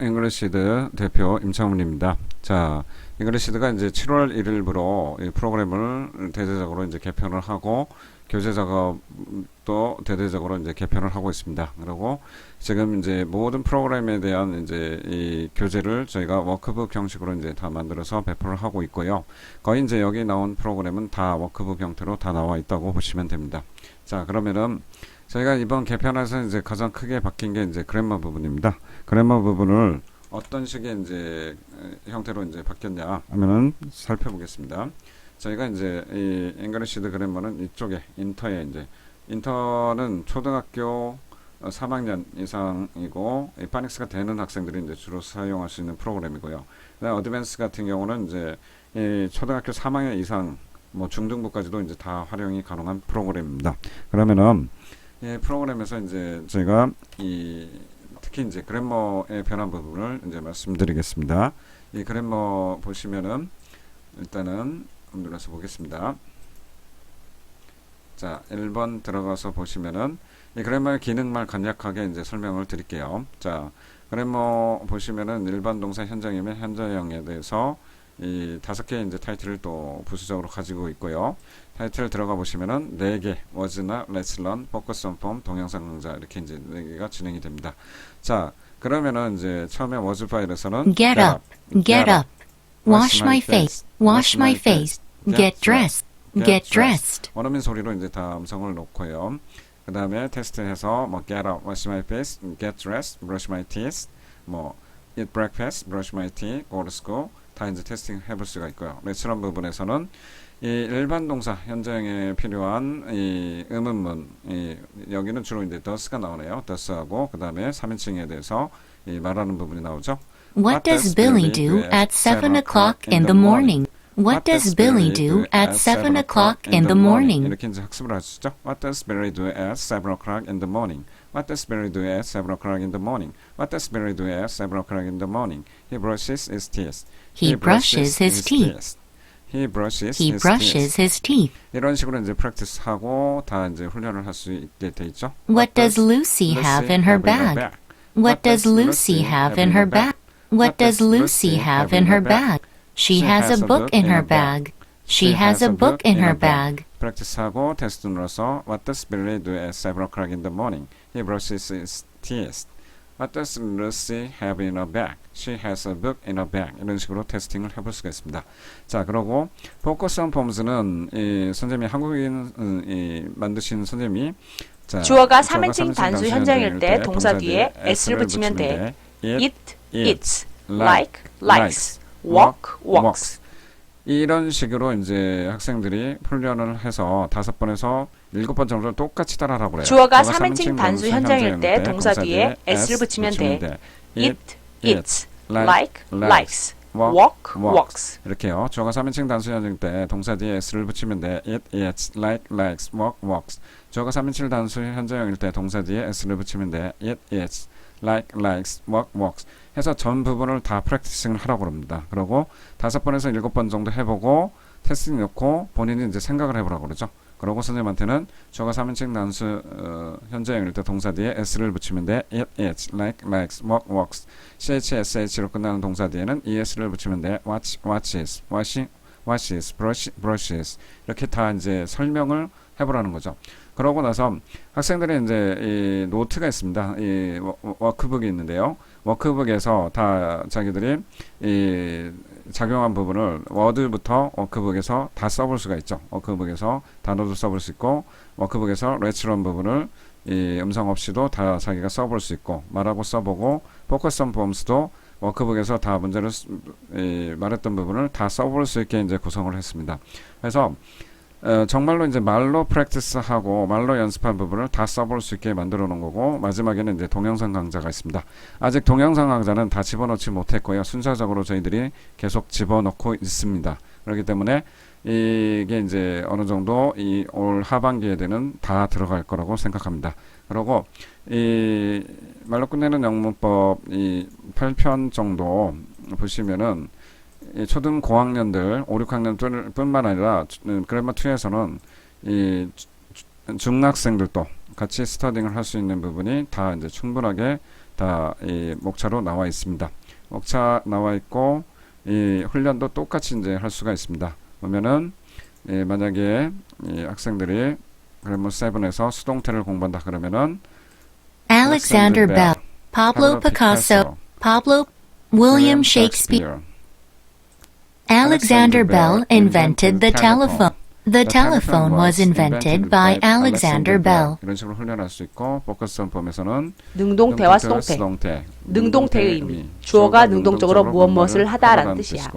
잉글리시드 대표 임창훈입니다. 자, 잉글리시드가 이제 7월 1일부로 이 프로그램을 대대적으로 이제 개편을 하고 교재 작업도 대대적으로 이제 개편을 하고 있습니다. 그리고 지금 이제 모든 프로그램에 대한 이제 이 교재를 저희가 워크북 형식으로 이제 다 만들어서 배포를 하고 있고요. 거의 이제 여기 나온 프로그램은 다 워크북 형태로 다 나와 있다고 보시면 됩니다. 자, 그러면은 저희가 이번 개편에서 이제 가장 크게 바뀐 게 이제 그래머 부분입니다. 그래머 부분을 어떤 식의 이제 에, 형태로 이제 바뀌었냐 하면은 살펴보겠습니다. 저희가 이제 이 잉글리시드 그래머는 이쪽에 인터에 이제 인터는 초등학교 어, 3학년 이상이고 이 파닉스가 되는 학생들이 이제 주로 사용할 수 있는 프로그램이고요. 어드밴스 같은 경우는 이제 이 초등학교 3학년 이상 뭐 중등부까지도 이제 다 활용이 가능한 프로그램입니다. 그러면은 이 프로그램에서 이제 저희가 이 특히 이제 그래머의 변환 부분을 이제 말씀드리겠습니다. 이 그래머 보시면은 일단은 눌러서 보겠습니다. 자, 1번 들어가서 보시면은 이 그래머의 기능만 간략하게 이제 설명을 드릴게요. 자, 그래머 보시면은 일반 동사 현장이면 현자형에 대해서 이 다섯 개의 이제 타이틀을 또 부수적으로 가지고 있고요. 타이틀 들어가 보시면은 네 개, 워즈나 레슬런, 포커스 온 폼, 동영상 강좌 이렇게 이제 네 개가 진행이 됩니다. 자, 그러면은 이제 처음에 워즈 파일에서는 Get up, get up. Wash my face, wash my face. Get dressed, get dressed. 원어민 소리로 이제 다 음성을 놓고요. 그 다음에 테스트해서 뭐 get up, wash my face, get dressed, brush my teeth, 뭐 eat breakfast, brush my teeth, go to school 다 이제 테스팅 해볼 수가 있고요. 레츠런 부분에서는 이 일반 동사 현장에 필요한 이 의문문 이 여기는 주로 이제 does가 나오네요. does하고 그 다음에 3인칭에 대해서 이 말하는 부분이 나오죠. What does Billy do at 7 o'clock in the morning? What does Billy do at 7 o'clock in the morning? 이렇게 이제 학습을 하시죠. What does Billy do at 7 o'clock in the morning? What does Billy do at 7 o'clock in the morning? What does Billy do at 7 o'clock in the morning? He brushes his teeth. He brushes his teeth. He brushes He his brushes teeth. his teeth. 이런 식으로 이제 프랙티스하고 다 이제 훈련을 할 수 있게 돼 있죠. What does Lucy have in her bag? What does Lucy have in her bag? What does Lucy have in her bag? She has a book in her bag. She has a book in her bag. 프랙티스하고 테스트 눌러서 What does Billy do at 7 o'clock in the morning? He brushes his teeth. What does Lucy have in her bag? She has a book in her bag. 이런 식으로 테스팅을 해볼 수가 있습니다. 자, 그리고 포커스 온 폼스는 이 선생님이 한국인 음, 이 만드신 선생님이 자, 주어가 주어가 3인칭 단수 현장일 때 동사 뒤에 S를 붙이면 돼. It, Eat, eats, eats, like, likes, walk, walks. 이런 식으로 이제 학생들이 훈련을 해서 다섯 번에서 일곱 번 정도를 똑같이 따라하라고 그래요. 주어가 주어가 3인칭 단수 현장일 때 동사 뒤에 s를 붙이면 돼. Eat, eats, like, likes, walk, walks. 이렇게요. 주어가 3인칭 단수 현장 때 동사 뒤에 s를 붙이면 돼. It, eats, like, likes, walk, walks. 주어가 3인칭 단수 현장일 때 동사 뒤에 s를 붙이면 돼. It, eats, like, likes, walk, walks. 해서 전 부분을 다 프랙티싱을 하라고 합니다. 그리고 다섯 번에서 일곱 번 정도 해보고 테스팅 넣고 본인이 이제 생각을 해보라고 그러죠. 그러고 선생님한테는 주어가 3인칭 단수 어, 현재형일 때 동사 뒤에 s를 붙이면 돼. It, eats, like, likes, walk, walks. chsh로 끝나는 동사 뒤에는 es를 붙이면 돼. watch, watches, washing, washes, brush, brushes. 이렇게 다 이제 설명을 해보라는 거죠. 그러고 나서 학생들이 이제 이 노트가 있습니다. 이 워- 워크북이 있는데요. 워크북에서 다 자기들이 이 작용한 부분을 워드부터 워크북에서 다 써볼 수가 있죠. 워크북에서 단어도 써볼 수 있고 워크북에서 레츠런 부분을 이 음성 없이도 다 자기가 써볼 수 있고 말하고 써보고 포커스 온 폼스도 워크북에서 다 문제를 쓰- 이 말했던 부분을 다 써볼 수 있게 이제 구성을 했습니다. 그래서 어, 정말로 이제 말로 프랙티스하고 말로 연습한 부분을 다 써볼 수 있게 만들어 놓은 거고 마지막에는 이제 동영상 강좌가 있습니다. 아직 동영상 강좌는 다 집어넣지 못했고요. 순서적으로 저희들이 계속 집어넣고 있습니다. 그렇기 때문에 이게 이제 어느 정도 이 올 하반기에 되는 다 들어갈 거라고 생각합니다. 그리고 이 말로 끝내는 영문법 이 8편 정도 보시면은 이 초등 고학년들 5, 6학년 뿐만 아니라 음, 그래머 2에서는 이 주- 중학생들도 같이 스터딩을 할 수 있는 부분이 다 이제 충분하게 다 이 목차로 나와 있습니다. 목차 나와 있고 이 훈련도 똑같이 이제 할 수가 있습니다. 보면은 예, 만약에 이 학생들이 그래머 7에서 수동태를 공부한다 그러면은 Alexander Bell, Pablo Picasso, Pablo William Shakespeare. Alexander Bell invented the telephone. The telephone was invented by Alexander Bell. 이런 식으로 훈련할 수 있고 포커스 폼에서는 능동태와 수동태. 능동태의 의미. 주어가 능동적으로 무엇 무엇을 하다라는 뜻이야.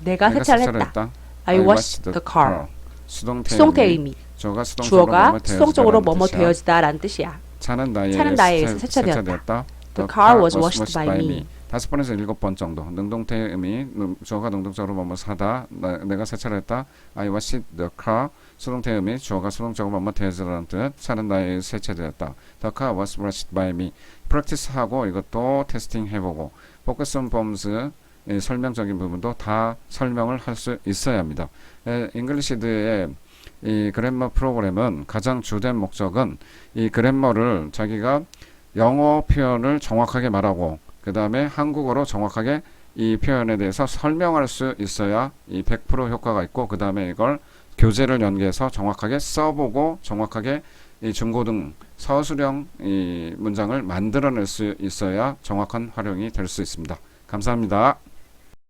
내가 세차를 했다. I washed the car. 수동태 수동태의 의미. 주어가 수동적으로 뭐뭐 되어지다라는 뜻이야. 차는 나에 의해서 세차되었다. The car was washed by me. 다섯 번에서 일곱 번 정도. 능동태의 의미 능- 주어가 능동적으로 뭐뭐 사다. 나, 내가 세차를 했다. I washed the car. 수동태의 의미 주어가 수동적으로 뭐뭐 되어지다라는 뜻. 차는 나에 세차되었다. The car was washed by me. 프랙티스하고 이것도 테스팅 해보고. 포커스 온이 설명적인 부분도 다 설명을 할 수 있어야 합니다. 에, 잉글리시드의 이 그래머 프로그램은 가장 주된 목적은 이 그래머를 자기가 영어 표현을 정확하게 말하고 그 다음에 한국어로 정확하게 이 표현에 대해서 설명할 수 있어야 이 100% 효과가 있고 그 다음에 이걸 교재를 연계해서 정확하게 써보고 정확하게 이 중고등 서술형 이 문장을 만들어낼 수 있어야 정확한 활용이 될 수 있습니다. 감사합니다.